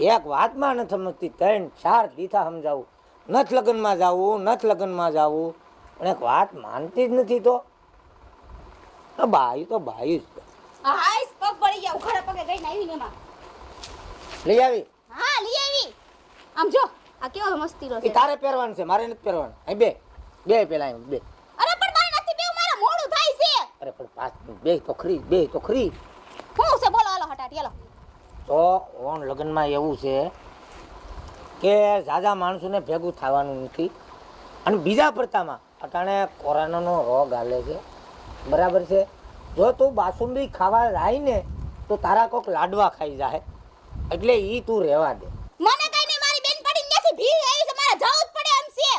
એક વાતમાં નથી સમજતી ત્રણ ચાર દીથા સમજાવું. નથ લગ્નમાં જાવું નથ લગ્નમાં જાવું. પણ એક વાત માનતી જ નથી તો. ભાઈ બાયું તો બાયું જ લઈ આવી? હા લઈ આવી. આમ જો આ કેવો છે. તારે પહેરવાનું છે મારે નથી પહેરવાનું. અહીં બે બે પેલા બે. અરે પણ મારે નથી બેવું મારે મોડું થાય છે. અરે પણ પાંચ બે તો ખરી બે તો ખરી. હું છે બોલો હાલો હટાટ તો ઓન લગ્નમાં એવું છે કે ઝાઝા માણસોને ભેગું થવાનું નથી. અને બીજા પડતામાં અટાણે કોરોનાનો રોગ હાલે છે. બરાબર છે? જો તું બાસુંદી ખાવા જાય ને તો તારા કોક લાડવા ખાઈ જાય. એટલે ઈ તું રહેવા દે. મને કઈ નહીં મારી બેન પડી ત્યાંથી ભીડ આવી છે મારે જવું જ પડે એમ છે.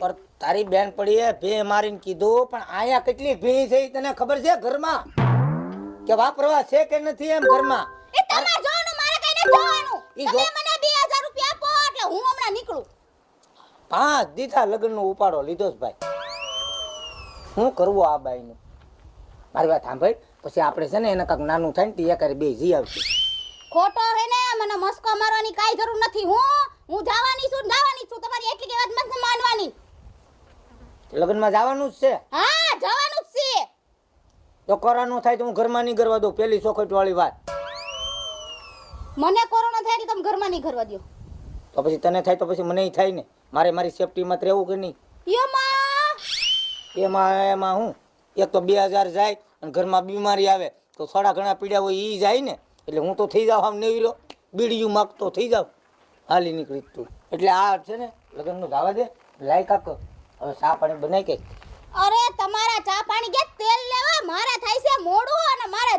પર તારી બેન પડીએ ભે મારીને કીધું પણ આયા કેટલી ભી છે તને ખબર છે ઘરમાં? કે વાપરવા છે કે નથી એમ ઘરમાં? ઈ તમે જો- મને 2000 રૂપિયા આપો એટલે હું હમણાં નીકળું. પાંચ દીધા લગ્નનો ઉપાડો લીધો છે ભાઈ. શું કરવું આ બાઈનું? મારી વાત સાંભળ. પછી આપણે છે ને એને કાંઈક નાનું થાય ને ટીયા કરી બે જી આવશે. ખોટો હે ને મને મસ્કો મારવાની કાઈ જરૂર નથી હું હું જવાની છું જવાની છું તમારી એટલી કે વાત મત માનવાની. લગ્નમાં જવાનું જ છે. હા જવાનું જ છે. તો કરવાનું થાય તો હું ઘરમાં નહીં કરવા દઉં પેલી ચોખટ વાળી વાત. મને કોરોના થાય એટલે તમે ઘરમાં નહીં ઘરવા દો તો પછી તને થાય તો પછી મને થાય ને. મારે મારી સેફટીમાં રહેવું કે નહીં? એમાં? એમાં હું? એક તો બે હજાર જાય અને ઘરમાં બીમારી આવે. તો થોડા ઘણા પીડ્યા હોય એ જાય ને. એટલે હું તો થઈ જાઉં આમ નેવીરો બીડીયું માગતો થઈ જાઉં. હાલી નીકળી તું. એટલે આ છે ને લગ્નનું ધાવા દે. લાય કાક હવે ચા પાણી બનાવી કે. અરે તમારા ચા પાણી કે તેલ લેવા મારા થાય છે મોડું અને મારે